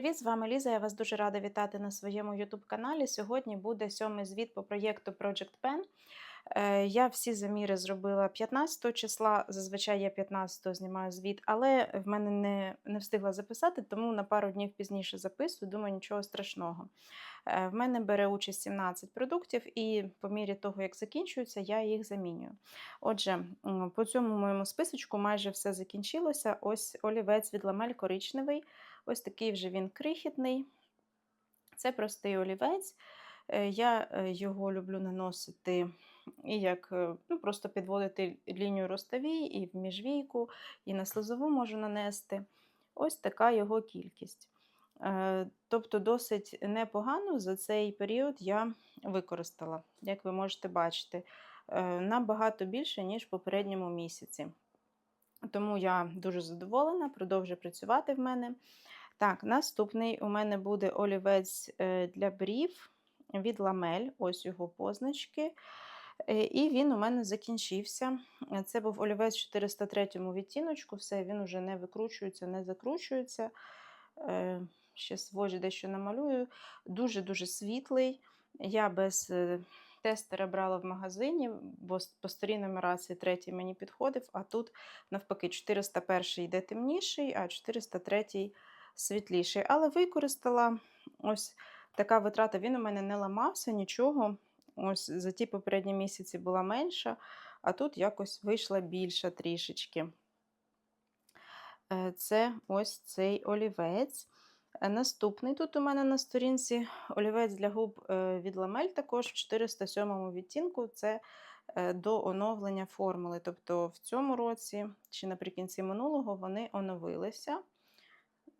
привіт! З вами Ліза. Я вас дуже рада вітати на своєму YouTube каналі. Сьогодні буде сьомий звіт по проєкту Project Pen. Е, Я всі заміри зробила 15 числа. Зазвичай я 15 знімаю звіт, але в мене не, не встигла записати, тому на пару днів пізніше записую. Думаю, нічого страшного. Е, В мене бере участь 17 продуктів, і по мірі того, як закінчуються, я їх замінюю. Отже, по цьому моєму списочку майже все закінчилося. Ось олівець від ламель коричневий. Ось такий вже він крихітний. Це простий олівець. Е, Я е, його люблю наносити і як е, ну, просто підводити лінію розставій, і в міжвійку, і на слизову можу нанести. Ось така його кількість. Тобто досить непогано за цей період я використала, як ви можете бачити, набагато більше, ніж в попередньому місяці. Тому я дуже задоволена, продовжує працювати в мене. Так, наступний у мене буде олівець е, для брів від ламель, ось його позначки. Е, І він у мене закінчився. Це був олівець в 403 відтіночку, все, він уже не викручується, не закручується. Е, Ще свожі дещо намалюю. Дуже-дуже світлий. Я без тестера брала в магазині, бо по старій нумерації третій мені підходив, а тут навпаки 401 йде темніший, а 403 світліший. Але використала ось така витрата. Він у мене не ламався, нічого. Ось за ті попередні місяці була менша, а тут якось вийшла більша трішечки. Е, Це ось цей олівець. Е, Наступний тут у мене на сторінці олівець для губ е, від ламель, також в 407 відтінку. Це до оновлення формули. Тобто в цьому році чи наприкінці минулого вони оновилися.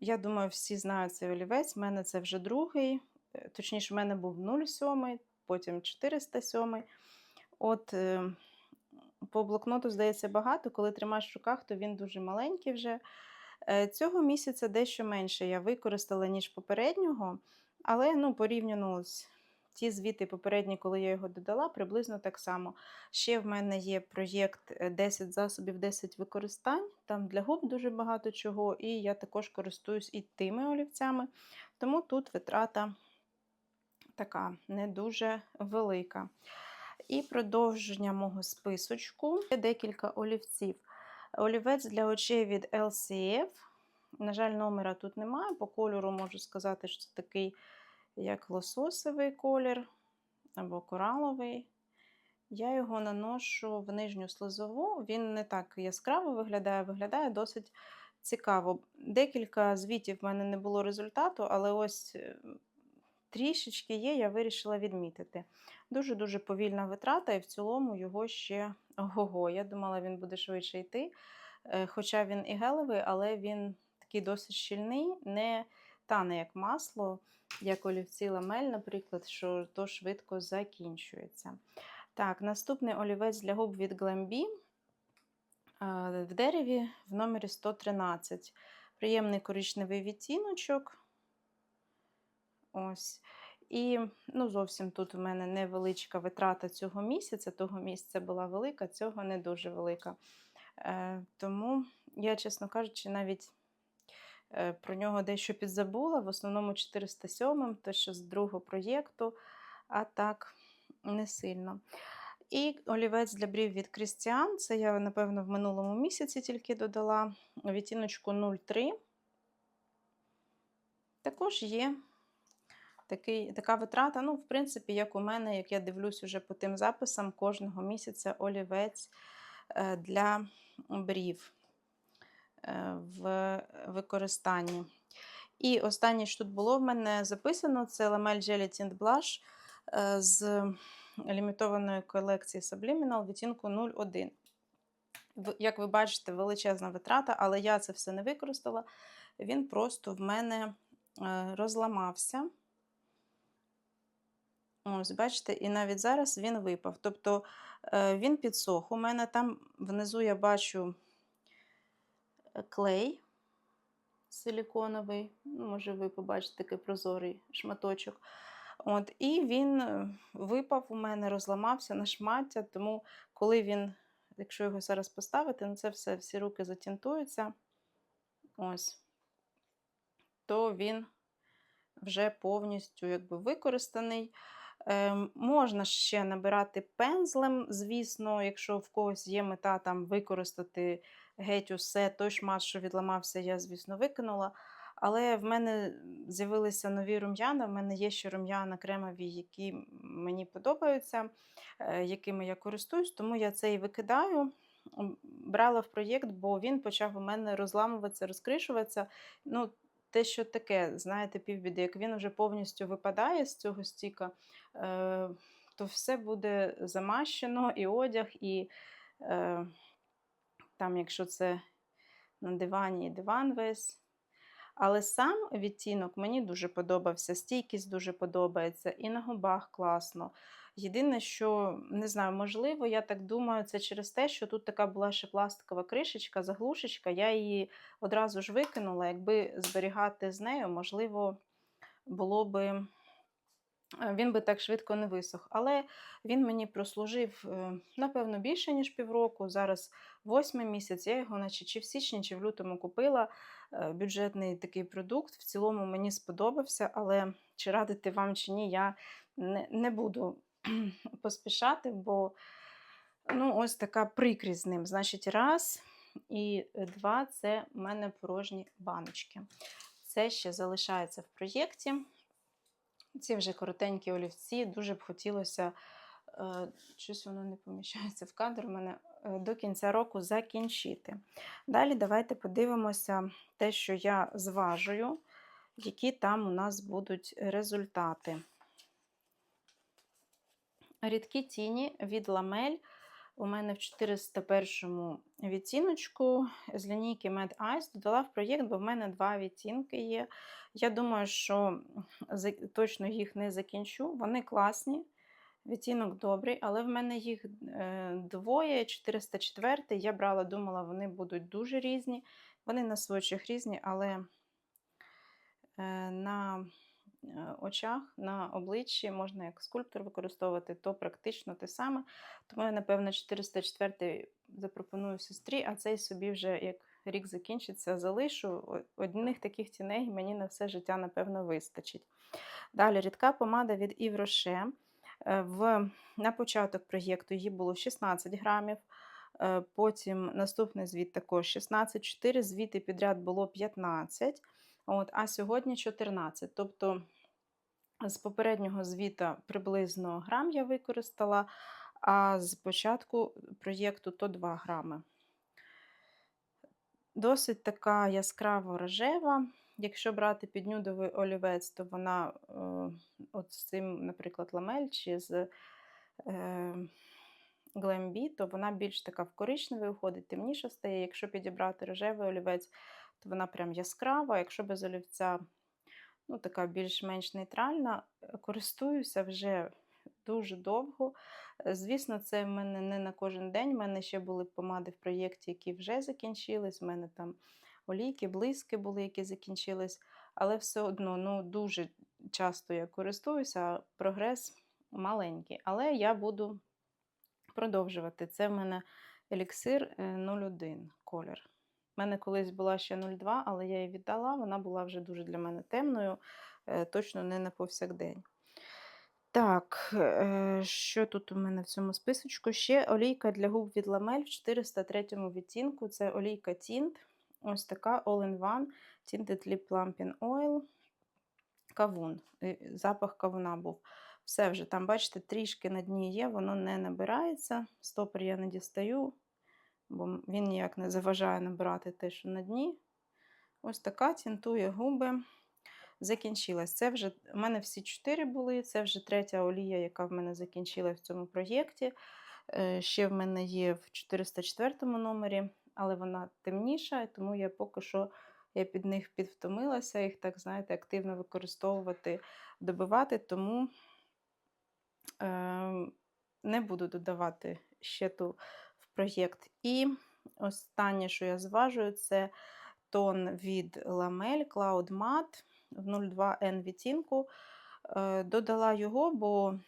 Я думаю, всі знають цей олівець. У мене це вже другий. е, Точніше, в мене був 07, потім 407. От е, по блокноту, здається, багато. Коли тримаєш в руках, то він дуже маленький вже. Е, Цього місяця дещо менше я використала, ніж попереднього, але ну, порівняно з ті звіти попередні, коли я його додала, приблизно так само. Ще в мене є проєкт е, 10 засобів, 10 використань. Там для губ дуже багато чого, і я також користуюсь і тими олівцями, тому тут витрата така не дуже велика. І продовження мого списочку є декілька олівців. Олівець для очей від LCF. На жаль, номера тут немає. По кольору можу сказати, що це такий як лососовий колір або кораловий. Я його наношу в нижню слизову. Він не так яскраво виглядає, виглядає досить цікаво. Декілька звітів в мене не було результату, але ось е, трішечки є, я вирішила відмітити. Дуже-дуже повільна витрата, і в цілому його ще ого. Я думала, він буде швидше йти. Е, Хоча він і гелевий, але він такий досить щільний, не тане як масло, як олівці ламель, наприклад, що то швидко закінчується. Так, наступний олівець для губ від Glambi в дереві в номері 113. Приємний коричневий відтіночок. Ось. І ну, зовсім тут у мене невеличка витрата цього місяця. Того місяця була велика, цього не дуже велика. Е, тому я, чесно кажучи, навіть про нього дещо підзабула. В основному 407, то що з другого проєкту, а так не сильно. І олівець для брів від Крістіан. Це я, напевно, в минулому місяці тільки додала відтіночку 03. Також є такий, така витрата. Ну, в принципі, як у мене, як я дивлюсь уже по тим записам, кожного місяця олівець е, для брів е, в використанні. І останнє, що тут було в мене записано, це Lamel Jelly Tint Blush е, з лімітованої колекції Subliminal відтінку 01. Як ви бачите, величезна витрата, але я це все не використала. Він просто в мене е, розламався. Ось, бачите, і навіть зараз він випав. Тобто е, він підсох. У мене там внизу я бачу е, клей силіконовий. Ну, Може, ви побачите такий прозорий шматочок. От, і він е, випав у мене, розламався на шмаття, тому коли він, якщо його зараз поставити, ну це все, всі руки затінтуються, ось, то він вже повністю якби використаний. Е, можна ще набирати пензлем, звісно, якщо в когось є мета там використати геть усе, той шмат, що відламався, я, звісно, викинула. Але в мене з'явилися нові рум'яна. В мене є ще рум'яна кремові, які мені подобаються, е, якими я користуюсь, тому я це і викидаю. Брала в проєкт, бо він почав у мене розламуватися, розкришуватися. Ну, те, що таке, знаєте, півбіди, як він вже повністю випадає з цього стіка, е, то все буде замащено, і одяг, і е, там, якщо це на дивані, і диван весь. Але сам відтінок мені дуже подобався, стійкість дуже подобається, і на губах класно. Єдине, що не знаю, можливо, я так думаю, це через те, що тут така була ще пластикова кришечка, заглушечка. Я її одразу ж викинула. Якби зберігати з нею, можливо, було би. Е, Він би так швидко не висох. Але він мені прослужив, е, напевно, більше, ніж півроку. Зараз восьмий місяць. Я його, наче чи в січні, чи в лютому купила. Е, Бюджетний такий продукт. В цілому мені сподобався, але чи радити вам чи ні, я не, не буду поспішати, бо ну, ось така прикрість з ним. Значить, раз і два це в мене порожні баночки. Це ще залишається в проєкті. Ці вже коротенькі олівці, дуже б хотілося, е, щось воно не поміщається в кадр, у мене е, до кінця року закінчити. Далі давайте подивимося те, що я зважую, які там у нас будуть результати. Рідкі тіні від ламель. У мене в 401 відтіночку з лінійки Mad Eyes додала в проєкт, бо в мене два відтінки є. Я думаю, що точно їх не закінчу. Вони класні, відтінок добрий, але в мене їх е, двоє, 404. Я брала, думала, вони будуть дуже різні. Вони на свочах різні, але е, на очах, на обличчі можна як скульптор використовувати, то практично те саме. Тому я, напевно, 404 запропоную сестрі, а цей собі вже як рік закінчиться, залишу. Одних таких тіней мені на все життя, напевно, вистачить. Далі рідка помада від Yves Rocher. Е, В, на початок проєкту її було 16 грамів. Е, Потім наступний звіт також 16, 4 звіти підряд було 15, от, а сьогодні 14. Тобто з попереднього звіта приблизно грам я використала, а з початку проєкту то 2 грами. Досить така яскраво рожева. Якщо брати піднюдовий олівець, то вона е, от з цим, наприклад, ламель чи з е, Glambi, то вона більш така в коричневий уходить, темніша стає. Якщо підібрати рожевий олівець, то вона прям яскрава. Якщо без олівця, ну така більш-менш нейтральна, Е, користуюся вже дуже довго. Е, Звісно, це в мене не на кожен день. У мене ще були помади в проєкті, які вже закінчились. У мене там олійки, блиски були, які закінчились. Але все одно ну, дуже часто я користуюся, прогрес маленький. Але я буду продовжувати. Це в мене еліксир е, 01 колір. У мене колись була ще 02, але я її віддала. Вона була вже дуже для мене темною, е, точно не на повсякдень. Так, е, що тут у мене в цьому списочку? Ще олійка для губ від Ламель в 403 відтінку. Це олійка Tint. Ось така All-in-One Tinted Lip Plumping Oil. Кавун. Запах кавуна був. Все вже там, бачите, трішки на дні є, воно не набирається. Стопор я не дістаю, бо він ніяк не заважає набирати те, що на дні. Ось така тінтує губи. Закінчилась. Це вже у мене всі чотири були. Це вже третя олія, яка в мене закінчилась в цьому проєкті. Е, Ще в мене є в 404 номері, але вона темніша, тому я поки що я під них підвтомилася, їх так, знаєте, активно використовувати, добивати, тому е, не буду додавати ще ту в проєкт. І останнє, що я зважую, це тон від Lamel Cloud Matte в 02N відтінку. Е, Додала його, бо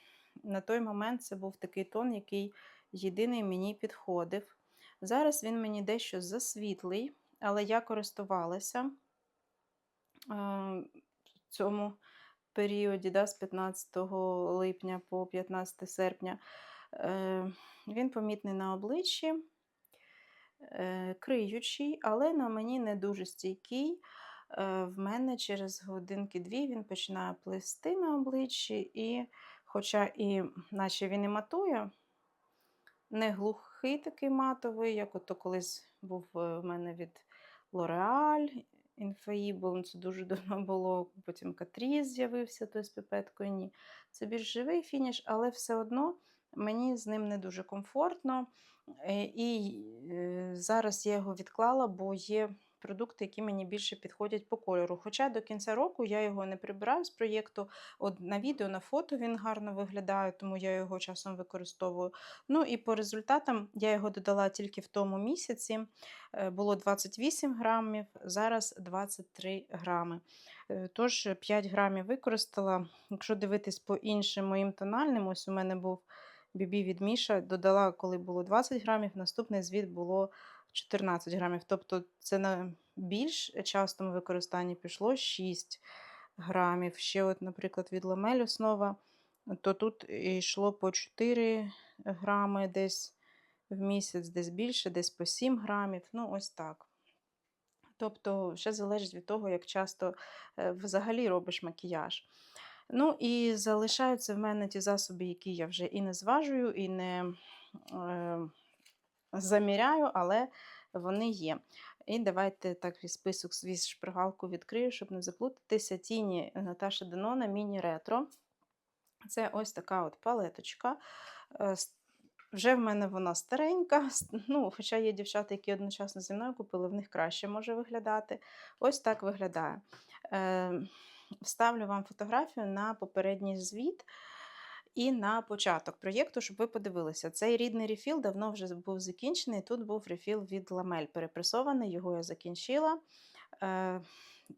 на той момент це був такий тон, який єдиний мені підходив. Зараз він мені дещо засвітлий, але я користувалася е, цьому періоді, да, з 15 липня по 15 серпня. Е, Він помітний на обличчі, е, криючий, але на мені не дуже стійкий. Е, В мене через годинки-дві він починає плисти на обличчі, і, хоча і наче він і матує, не глухий такий матовий, як ото колись був в мене від L'Oreal, Infallible, ну, це дуже давно було. Потім Catrice з'явився той з піпеткою. Ні. Це більш живий фініш, але все одно мені з ним не дуже комфортно. Е, І е, зараз я його відклала, бо є продукти, які мені більше підходять по кольору. Хоча до кінця року я його не прибираю з проєкту. От на відео, на фото він гарно виглядає, тому я його часом використовую. Ну і по результатам я його додала тільки в тому місяці. Е, Було 28 грамів, зараз 23 грами. Тож 5 грамів використала. Якщо дивитись по іншим моїм тональним, ось у мене був Бібі від Міша, додала, коли було 20 грамів, наступний звіт було 14 грамів. Тобто це на більш частому використанні пішло 6 грамів. Ще, от, наприклад, від ламель основа, то тут йшло по 4 грами десь в місяць, десь більше, десь по 7 грамів. Ну, ось так. Тобто, ще залежить від того, як часто е, взагалі робиш макіяж. Ну, і залишаються в мене ті засоби, які я вже і не зважую, і не е, заміряю, але вони є. І давайте так список свій шпригалку відкрию, щоб не заплутатися. Тіні Наташа Денона міні-ретро. Це ось така от палеточка. Е, Вже в мене вона старенька, ну, хоча є дівчата, які одночасно зі мною купили, в них краще може виглядати. Ось так виглядає. Вставлю вам фотографію на попередній звіт і на початок проєкту, щоб ви подивилися. Цей рідний рефіл давно вже був закінчений. Тут був рефіл від ламель перепресований, його я закінчила. Е,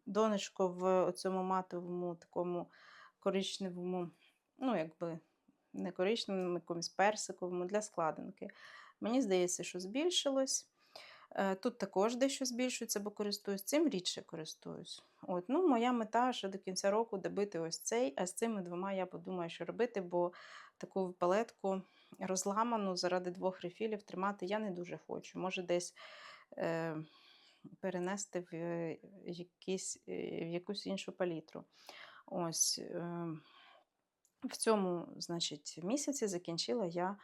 Донечко в цьому матовому такому коричневому, ну, якби не коричневому, якомусь персиковому для складинки. Мені здається, що збільшилось. Е, Тут також дещо збільшується, бо користуюсь цим рідше користуюсь. От, ну, моя мета ще до кінця року добити ось цей, а з цими двома я подумаю, що робити, бо таку палетку розламану заради двох рефілів тримати я не дуже хочу. Може, десь е, перенести в, е, якісь, е, в якусь іншу палітру. Ось, е, в цьому, значить, місяці закінчила я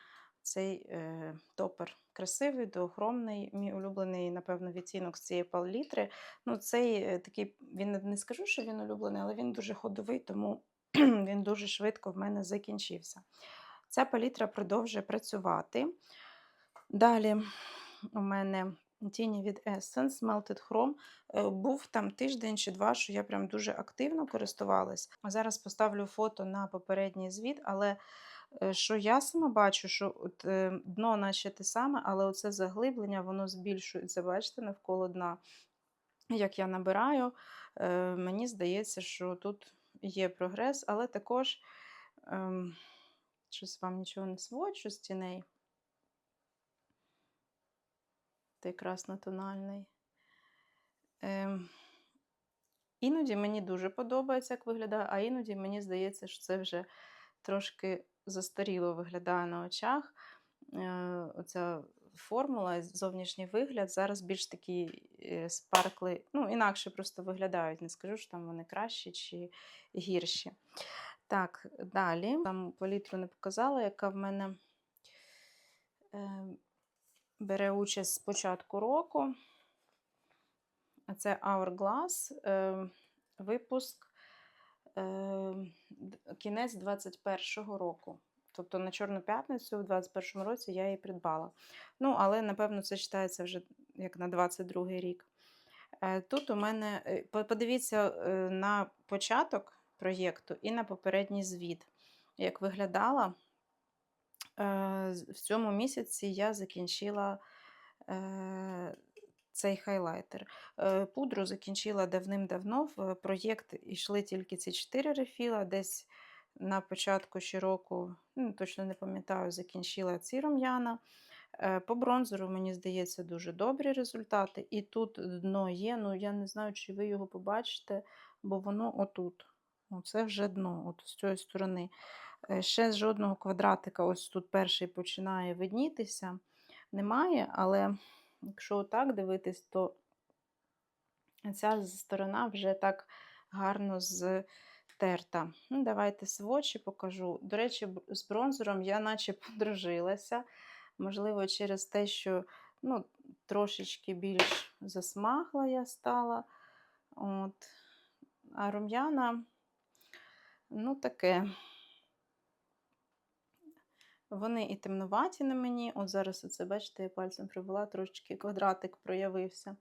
цей е, топер. Красивий, доохромний, мій улюблений, напевно, відтінок з цієї палітри. Ну, цей е, такий, він не- скажу, що він улюблений, але він дуже ходовий, тому він дуже швидко в мене закінчився. Ця палітра продовжує працювати. Далі у мене тіні від Essence Melted Chrome. Е, Був там тиждень чи два, що я прям дуже активно користувалась. Зараз поставлю фото на попередній звіт, але що я сама бачу, що от, е, дно наче те саме, але оце заглиблення, воно збільшується, бачите, навколо дна. Як я набираю, е, мені здається, що тут є прогрес, але також ем, щось вам нічого не своджу з тіней. Той краснотональний. Ем, іноді мені дуже подобається, як виглядає, а іноді мені здається, що це вже трошки застаріло виглядає на очах. Е, оця формула, зовнішній вигляд зараз більш такі е, спаркли, ну, інакше просто виглядають. Не скажу, що там вони кращі чи гірші. Так, далі. Там палітру не показала, яка в мене е, бере участь з початку року. Це Hourglass, е, випуск кінець 21-го року. Тобто на Чорну п'ятницю в 21-му році я її придбала. Ну, але, напевно, це читається вже як на 22-й рік. Е, Тут у мене, е, подивіться е, на початок проєкту і на попередній звіт, як виглядала. В цьому місяці я закінчила цей хайлайтер. Е, Пудру закінчила давним-давно. В проєкт йшли тільки ці 4 рефіла. Десь на початку ще року, ну, точно не пам'ятаю, закінчила ці рум'яна. Е, По бронзеру, мені здається, дуже добрі результати. І тут дно є. Ну, я не знаю, чи ви його побачите, бо воно отут. Оце вже дно, от з цієї сторони. Е, Ще жодного квадратика, ось тут перший починає виднітися. Немає, але якщо отак дивитись, то ця сторона вже так гарно зтерта. Ну, давайте свочі покажу. До речі, з бронзером я наче подружилася. Можливо, через те, що ну, трошечки більш засмагла я стала. От. А рум'яна, ну, таке. Вони і темнуваті на мені. От зараз оце, бачите, я пальцем привела, трошечки квадратик проявився.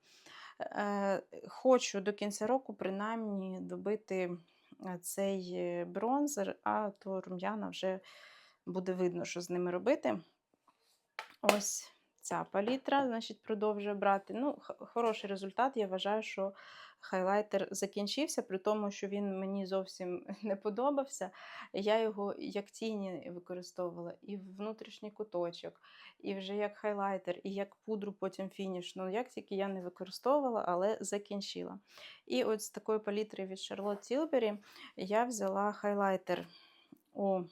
Е, Хочу до кінця року, принаймні, добити е, цей е, бронзер, а то рум'яна вже буде видно, що з ними робити. Ось ця палітра, значить, продовжую брати. Ну, хороший результат. Я вважаю, що хайлайтер закінчився, при тому, що він мені зовсім не подобався. Я його як тіні використовувала і в внутрішній куточок, і вже як хайлайтер, і як пудру потім фініш. Ну, як тільки я не використовувала, але закінчила. І от з такої палітри від Charlotte Tilbury я взяла хайлайтер у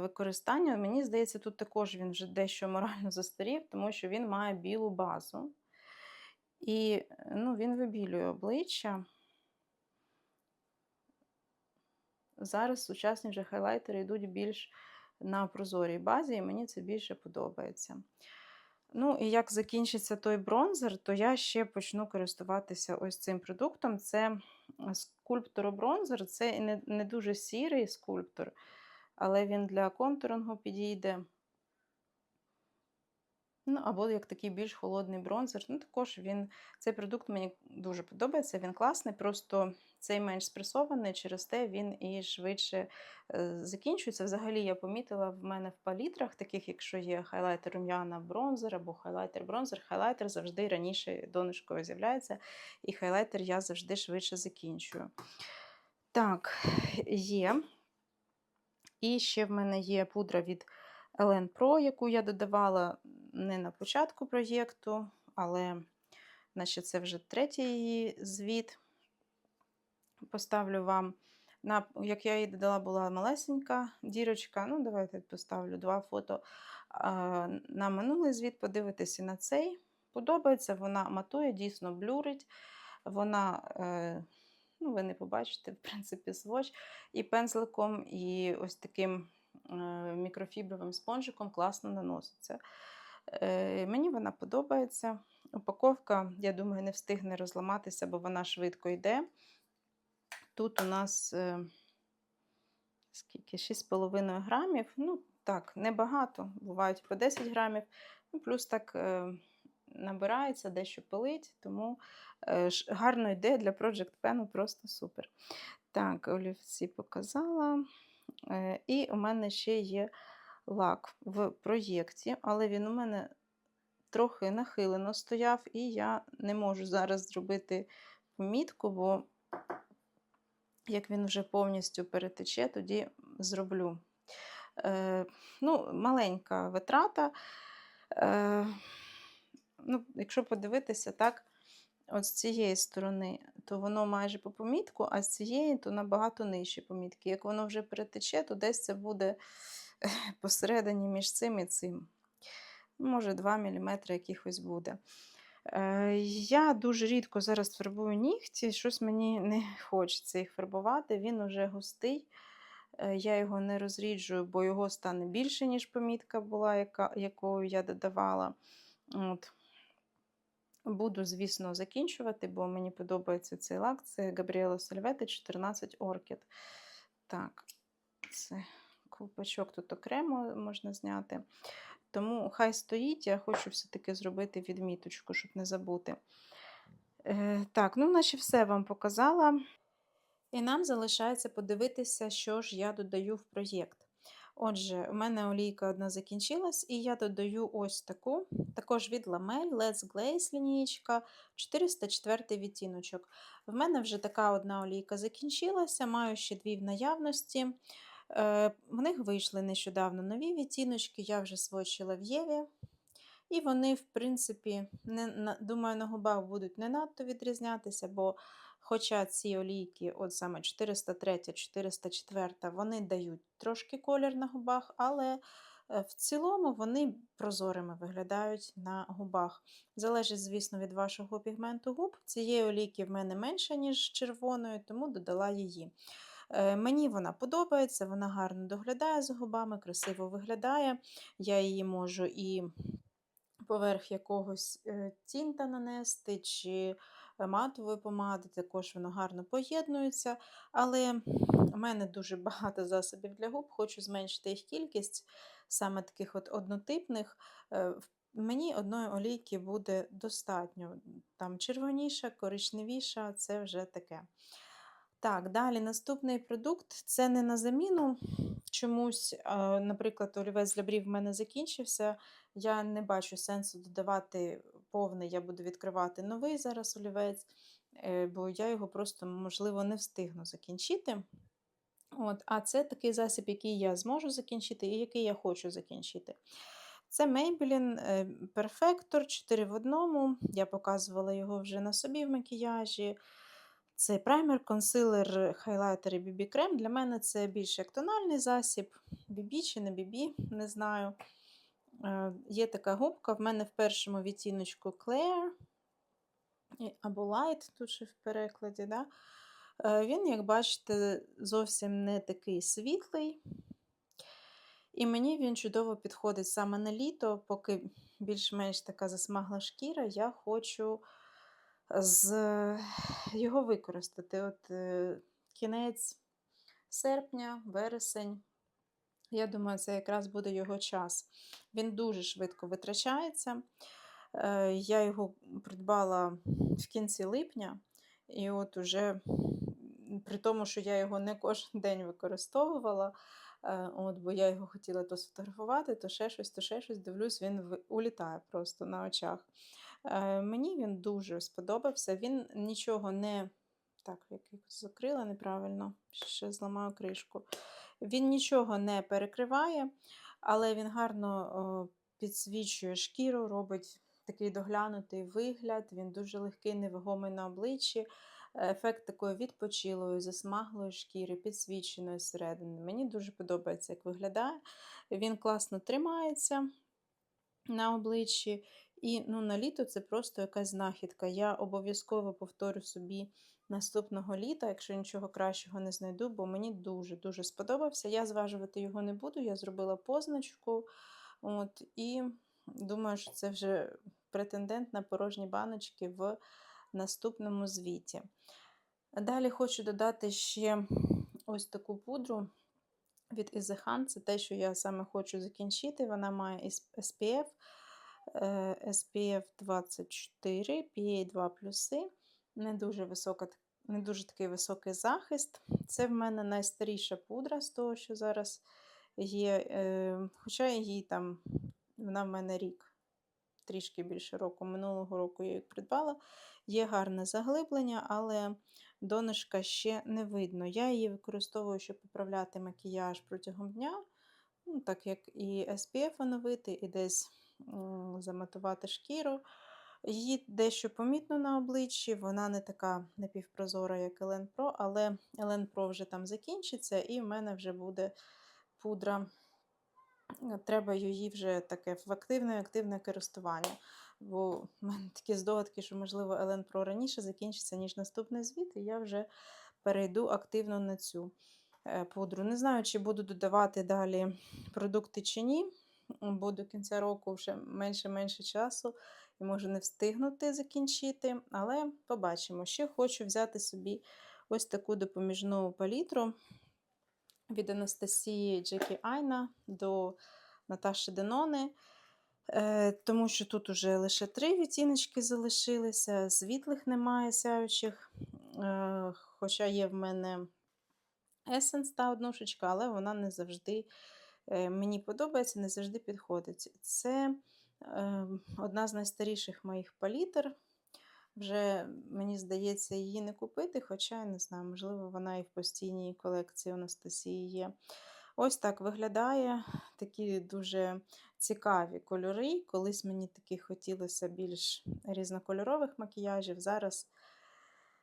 використання. Мені здається, тут також він вже дещо морально застарів, тому що він має білу базу. І ну, він вибілює обличчя. Зараз сучасні вже хайлайтери йдуть більш на прозорій базі, і мені це більше подобається. Ну, і як закінчиться той бронзер, то я ще почну користуватися ось цим продуктом. Це скульптор бронзер, це не, не дуже сірий скульптор, але він для контурингу підійде. Ну, або як такий більш холодний бронзер. Ну, також він, цей продукт мені дуже подобається, він класний, просто цей менш спресований, через те він і швидше е, закінчується. Взагалі, я помітила в мене в палітрах, таких, якщо є хайлайтер рум'яна бронзер або хайлайтер бронзер, хайлайтер завжди раніше донышкою з'являється, і хайлайтер я завжди швидше закінчую. Так, є. І ще в мене є пудра від Elen Pro, яку я додавала не на початку проєкту, але значить, це вже третій її звіт. Поставлю вам, на, як я її додала, була малесенька дірочка. Ну, давайте поставлю два фото на минулий звіт, подивитися на цей. Подобається, вона матує, дійсно блюрить. Вона, е, ну, ви не побачите, в принципі, сводч і пензликом, і ось таким е, мікрофібровим спонжиком класно наноситься. Е, Мені вона подобається. Упаковка, я думаю, не встигне розламатися, бо вона швидко йде. Тут у нас е, скільки? 6,5 грамів. Ну, так, небагато. Бувають по 10 грамів. Ну, плюс так набирається, дещо пилить, тому е, гарно йде для Project Pen, просто супер. Так, олівці показала. Е, І у мене ще є лак в проєкті, але він у мене трохи нахилено стояв, і я не можу зараз зробити помітку, бо як він вже повністю перетече, тоді зроблю. Е, ну, маленька витрата. Е, ну, якщо подивитися так, от з цієї сторони, то воно майже по помітку, а з цієї то набагато нижче помітки. Як воно вже перетече, то десь це буде посередині між цим і цим. Може, 2 мм якихось буде. Е, Я дуже рідко зараз фарбую нігті, щось мені не хочеться їх фарбувати, він уже густий. Е, Я його не розріджую, бо його стане більше, ніж помітка була, яка, якою я додавала. От. Буду, звісно, закінчувати, бо мені подобається цей лак. Це Габріела Сальвети 14 Orchid. Так, це ковпачок тут окремо можна зняти. Тому хай стоїть, я хочу все-таки зробити відміточку, щоб не забути. Е, так, ну, наче все вам показала. І нам залишається подивитися, що ж я додаю в проєкт. Отже, у мене олійка одна закінчилась, і я додаю ось таку, також від Lamel Let's Glaze лінієчка, 404 відтіночок. В мене вже така одна олійка закінчилася, маю ще дві в наявності. Е, В них вийшли нещодавно нові відтіночки, я вже свочила в Єві. І вони, в принципі, не, думаю, на губах будуть не надто відрізнятися, бо Хоча ці олійки, от саме 403, 404, вони дають трошки колір на губах, але е, в цілому вони прозорими виглядають на губах. Залежить, звісно, від вашого пігменту губ. Цієї олійки в мене менше, ніж червоної, тому додала її. Е, Мені вона подобається, вона гарно доглядає за губами, красиво виглядає. Я її можу і поверх якогось е, тінта нанести, чи матової помади, також воно гарно поєднується. Але у мене дуже багато засобів для губ, хочу зменшити їх кількість, саме таких от однотипних. Е, Мені одної олійки буде достатньо. Там червоніша, коричневіша це вже таке. Так, далі наступний продукт це не на заміну чомусь. Наприклад, олівець для брів в мене закінчився. Я не бачу сенсу додавати повний, я буду відкривати новий зараз олівець, е, бо я його просто, можливо, не встигну закінчити. От, а це такий засіб, який я зможу закінчити і який я хочу закінчити. Це Maybelline е, Perfector 4 в одному. Я показувала його вже на собі в макіяжі. Це праймер, консилер, хайлайтер і BB крем. Для мене це більш як тональний засіб. BB чи не BB, не знаю. Е, Є така губка. В мене в першому відтіночку Claire або Light, тут ще в перекладі. Да? Е, Він, як бачите, зовсім не такий світлий. І мені він чудово підходить саме на літо, поки більш-менш така засмагла шкіра, я хочу з його використати. От е, кінець серпня, вересень. Я думаю, це якраз буде його час. Він дуже швидко витрачається. Е, Я його придбала в кінці липня, і от уже при тому, що я його не кожен день використовувала, е, от, бо я його хотіла то сфотографувати, то ще щось, то ще щось, дивлюсь, він улітає просто на очах. Е, Мені він дуже сподобався. Він нічого не. Так, якось закрила неправильно, ще зламаю кришку. Він нічого не перекриває, але він гарно підсвічує шкіру, робить такий доглянутий вигляд, він дуже легкий, невагомий на обличчі. Ефект такої відпочилої, засмаглої шкіри, підсвіченої зсередини. Мені дуже подобається, як виглядає. Він класно тримається на обличчі. І ну, на літо це просто якась знахідка. Я обов'язково повторю собі наступного літа, якщо нічого кращого не знайду, бо мені дуже-дуже сподобався. Я зважувати його не буду, я зробила позначку. От, і думаю, що це вже претендент на порожні баночки в наступному звіті. Далі хочу додати ще ось таку пудру від Izehan. Це те, що я саме хочу закінчити. Вона має SPF, SPF 24, PA 2 Не дуже, висока, не дуже такий високий захист. Це в мене найстаріша пудра з того, що зараз є. е, Хоча її там, вона в мене рік, трішки більше року. Минулого року я її придбала. Є гарне заглиблення, але донышка ще не видно. Я її використовую, щоб поправляти макіяж протягом дня, ну, так як і SPF оновити, і десь заматувати шкіру. Її дещо помітно на обличчі, вона не така напівпрозора, як Елен Pro, але Елен Pro вже там закінчиться, і в мене вже буде пудра. Е, Треба її вже таке в активне активне користування. Бо в мене такі здогадки, що, можливо, Елен Pro раніше закінчиться, ніж наступний звіт, і я вже перейду активно на цю е, пудру. Не знаю, чи буду додавати далі продукти чи ні, бо до кінця року вже менше-менше часу і можу не встигнути закінчити, але побачимо. Ще хочу взяти собі ось таку допоміжну палітру від Анастасії Джекі Айна до Наташі Денони. Е, Тому що тут уже лише три відтіночки залишилися, світлих немає сяючих. Е, Хоча є в мене Essence та однушечка, але вона не завжди мені подобається, не завжди підходить. Це е, одна з найстаріших моїх палітр. Вже, мені здається, її не купити, хоча я не знаю, можливо, вона і в постійній колекції Анастасії є. Ось так виглядає такі дуже цікаві кольори. Колись мені таких хотілося більш різнокольорових макіяжів. Зараз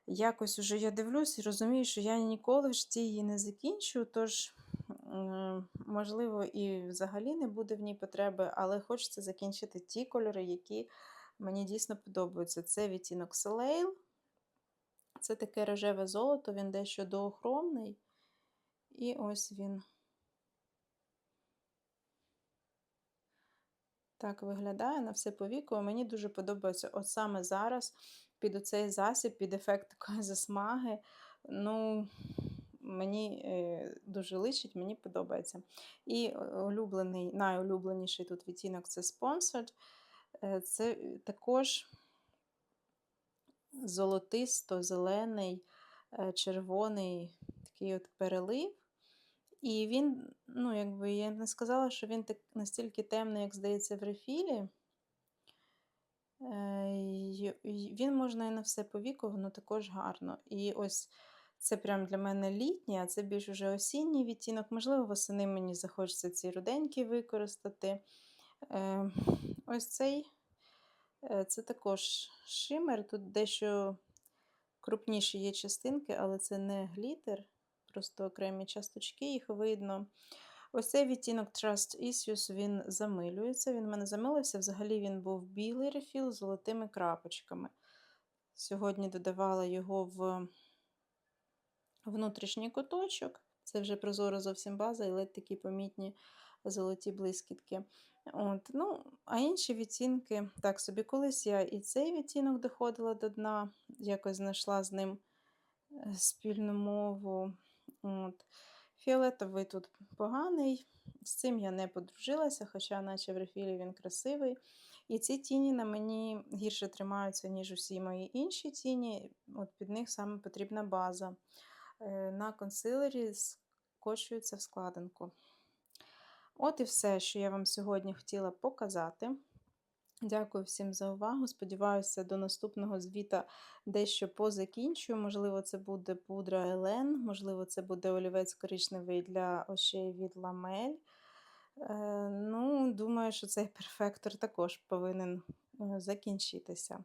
якось уже я дивлюсь і розумію, що я ніколи в житті її не закінчу, тож, можливо, і взагалі не буде в ній потреби, але хочеться закінчити ті кольори, які мені дійсно подобаються. Це відтінок Soleil. Це таке рожеве золото, він дещо доохромний. І ось він. Так виглядає на все повіку. Мені дуже подобається от саме зараз під оцей засіб, під ефект такої засмаги. Ну, мені е, дуже личить, мені подобається. І улюблений, найулюбленіший тут відтінок це Sponsored. Е, Це також золотисто-зелений, е, червоний такий от перелив. І він, ну, якби я не сказала, що він так настільки темний, як здається, в рефілі. Е, Він можна і на все по віку, воно також гарно. І ось це прям для мене літній, а це більш уже осінній відтінок. Можливо, восени мені захочеться ці руденькі використати. Е, Ось цей е, це також шимер. Тут дещо крупніші є частинки, але це не глітер, просто окремі часточки, їх видно. Ось цей відтінок Trust Issues, він замилюється. Він в мене замилився. Взагалі він був білий рефіл з золотими крапочками. Сьогодні додавала його в внутрішній куточок. Це вже прозора зовсім база, і ледь такі помітні золоті блискітки. От, ну, А інші відтінки, так собі, колись я і цей відтінок доходила до дна, якось знайшла з ним е, спільну мову. От. Фіолетовий тут поганий, з цим я не подружилася, хоча, наче в рефілі він красивий. І ці тіні на мені гірше тримаються, ніж усі мої інші тіні. От Під них саме потрібна база. Е, На консилері скочується в складинку. От і все, що я вам сьогодні хотіла показати. Дякую всім за увагу. Сподіваюся, до наступного звіта дещо позакінчую. Можливо, це буде пудра Елен, можливо, це буде олівець коричневий для очей від ламель. Е, ну, Думаю, що цей перфектор також повинен е, закінчитися.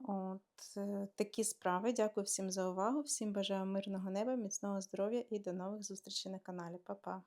От, е, Такі справи. Дякую всім за увагу. Всім бажаю мирного неба, міцного здоров'я і до нових зустрічей на каналі. Па-па!